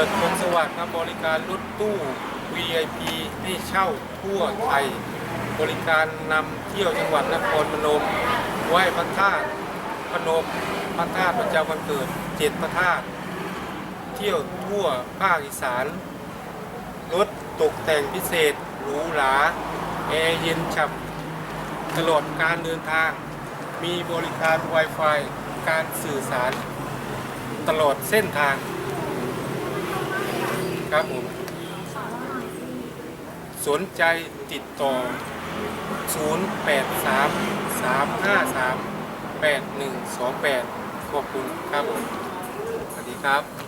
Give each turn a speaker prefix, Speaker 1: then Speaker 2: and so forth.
Speaker 1: กิดคงสวัสดิ์ครับบริการรถตู้ VIP ให้เช่าทั่วไทย บริการนำเที่ยวจังหวัดนครพนมไหว้พระธาตุพนมพระธาตุประจำวันเกิดเจ็ดพระธาตุเที่ยวทั่วภาคอีสานรถตกแต่งพิเศษหรูหราแอร์เย็นฉ่ำตลอดการเดินทาง มีบริการ Wi-Fi การสื่อสาร ตลอดเส้นทาง ครับผม สนใจติดต่อ 083 353 8128 ขอบคุณครับผมสวัสดีครับ